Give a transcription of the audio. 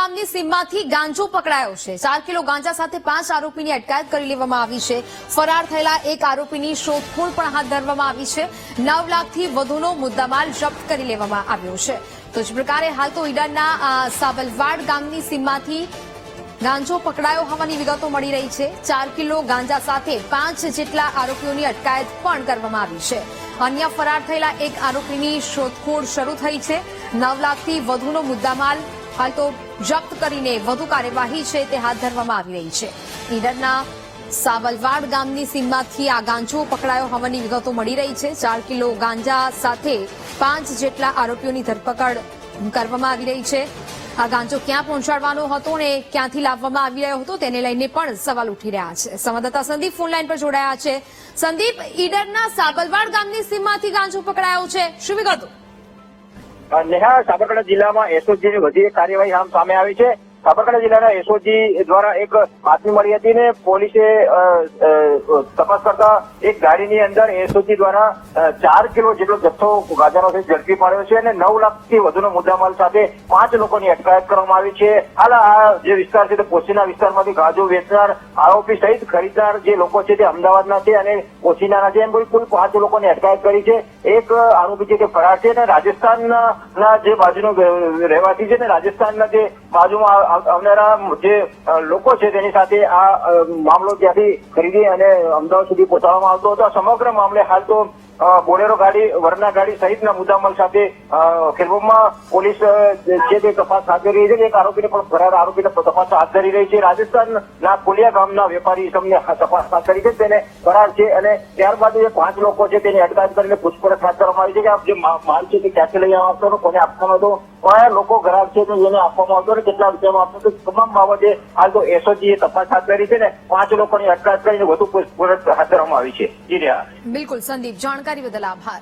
ગામની સીમમાંથી ગાંજો પકડાયો છે. ચાર કિલો ગાંજા સાથે પાંચ આરોપીની અટકાયત કરી લેવામાં આવી છે. ફરાર થયેલા એક આરોપીની શોધખોળ પણ હાથ ધરવામાં આવી છે. નવ લાખથી વધુનો મુદ્દામાલ જપ્ત કરી લેવામાં આવ્યો છે. તો જ પ્રકારે હાલ તો ઈડરના સાબલવાડ ગામની સીમમાંથી ગાંજો પકડાયો હોવાની વિગતો મળી રહી છે. ચાર કિલો ગાંજા સાથે પાંચ જેટલા આરોપીઓની અટકાયત પણ કરવામાં આવી છે. અન્ય ફરાર થયેલા એક આરોપીની શોધખોળ શરૂ થઈ છે. નવ લાખથી વધુનો મુદ્દામાલ હાલ તો જપ્ત કરીને વધુ કાર્યવાહી છે તે હાથ ધરવામાં આવી રહી છે. ઈડરના સાવલવાડ ગામની સીમમાંથી આ ગાંજો પકડાયો હોવાની વિગતો મળી રહી છે. ચાર કિલો ગાંજા સાથે પાંચ જેટલા આરોપીઓની ધરપકડ કરવામાં આવી રહી છે. આ ગાંજો ક્યાં પહોંચાડવાનો હતો અને ક્યાંથી લાવવામાં આવી રહ્યો હતો તેને લઈને પણ સવાલ ઉઠી રહ્યા છે. સંવાદદાતા સંદીપ ફોનલાઈન પર જોડાયા છે. સંદીપ, ઈડરના સાબલવાડ ગામની સીમમાંથી ગાંજો પકડાયો છે. શું વિગતો? નેહા, સાબરકાંઠા જિલ્લામાં એસઓજીની વધી કાર્યવાહી આમ સામે આવી છે. સાબરકાંઠા જિલ્લાના એસઓજી દ્વારા એક બાતમી મળી હતી ને પોલીસે તપાસ કરતા એક ગાડીની અંદર એસઓજી દ્વારા ચાર કિલો જેટલો જથ્થો ગાંજાનો છે ઝડપી પાડ્યો છે અને નવ લાખથી વધુનો મુદ્દામાલ સાથે પાંચ લોકોની અટકાયત કરવામાં આવી છે. હાલ આ જે વિસ્તાર છે તે પોશીના વિસ્તારમાંથી ગાંજો વેચનાર આરોપી સહિત ખરીદનાર જે લોકો છે તે અમદાવાદના છે અને પોશીનાના છે એમ કોઈ પાંચ લોકોની અટકાયત કરી છે. એક આરોપી છે કે ફરાર છે અને રાજસ્થાનના જે બાજુનો રહેવાસી છે ને રાજસ્થાનના જે બાજુમાં આવ- આવનારા જે લોકો છે તેની સાથે આ મામલો ત્યાંથી ખરીદી અને અમદાવાદ સુધી પહોંચાડવામાં આવતો હતો. સમગ્ર મામલે હાલ તો બોલેરો ગાડી, વરના ગાડી સહિતના મુદ્દામાલ સાથે ખેરબોમાં પોલીસ છે તે તપાસ હાથ ધરી રહી છે એક આરોપીને પણ ફરાર આરોપીને તપાસ હાથ ધરી રહી છે. રાજસ્થાનના કોલિયા ગામના વેપારી તમને તપાસ હાથ ધરી છે. તેને ફરાર છે અને ત્યારબાદ જે પાંચ લોકો છે તેની અટકાયત કરીને પૂછપરછ હાથ ધરવામાં આવી છે કે જે માલ છે તે ક્યાંથી લઈ આવવાનો હતો કોને આપવાનો હતો. કયા લોકો ગ્રાહક છે જેને આપવામાં આવતો અને કેટલા રૂપિયામાં આપતો તમામ બાબતે હાલ તો એસઓજી એ તપાસ હાથ ધરી છે ને પાંચ લોકોની અટકાયત કરીને વધુ પૂછપરછ હાથ ધરવામાં આવી છે. જી રહ્યા. બિલકુલ, સંદીપ, જાણકારી બદલ આભાર